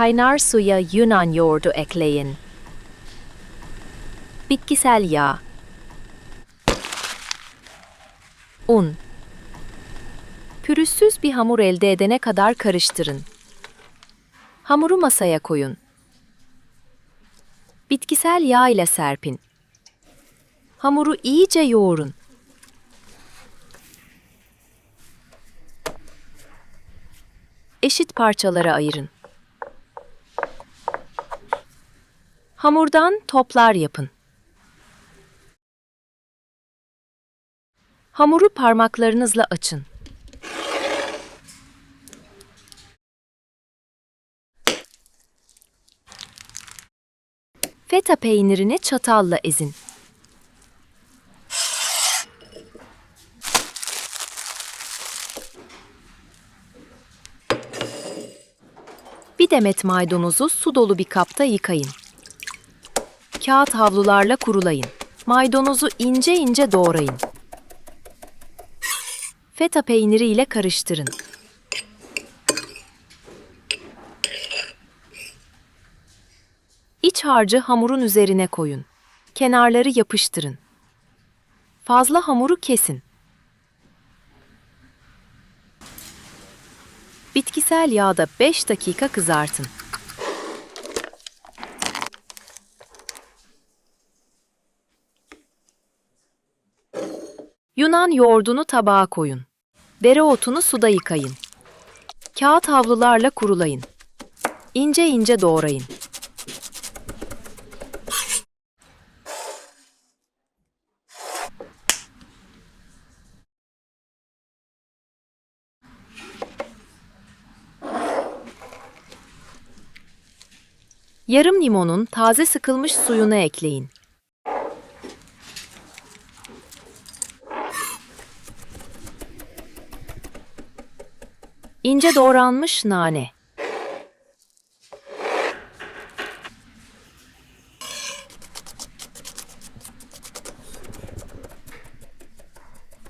Kaynar suya Yunan yoğurdu ekleyin. Bitkisel yağ. Un. Pürüzsüz bir hamur elde edene kadar karıştırın. Hamuru masaya koyun. Bitkisel yağ ile serpin. Hamuru iyice yoğurun. Eşit parçalara ayırın. Hamurdan toplar yapın. Hamuru parmaklarınızla açın. Feta peynirini çatalla ezin. Bir demet maydanozu su dolu bir kapta yıkayın. Kağıt havlularla kurulayın. Maydanozu ince ince doğrayın. Feta peyniri ile karıştırın. İç harcı hamurun üzerine koyun. Kenarları yapıştırın. Fazla hamuru kesin. Bitkisel yağda 5 dakika kızartın. Yunan yoğurdunu tabağa koyun. Dereotunu suda yıkayın. Kağıt havlularla kurulayın. İnce ince doğrayın. Yarım limonun taze sıkılmış suyunu ekleyin. İnce doğranmış nane.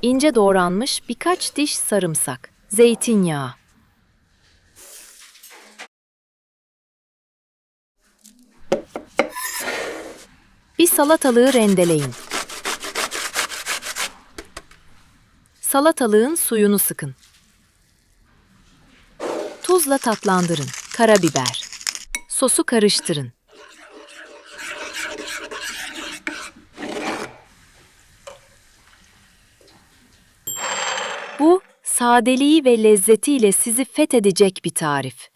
İnce doğranmış birkaç diş sarımsak, zeytinyağı. Bir salatalığı rendeleyin. Salatalığın suyunu sıkın. Tuzla tatlandırın. Karabiber. Sosu karıştırın. Bu sadeliği ve lezzetiyle sizi fethedecek bir tarif.